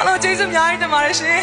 အားလုံးကျေးဇူးအများကြီးတင်ပါတယ်ရှင်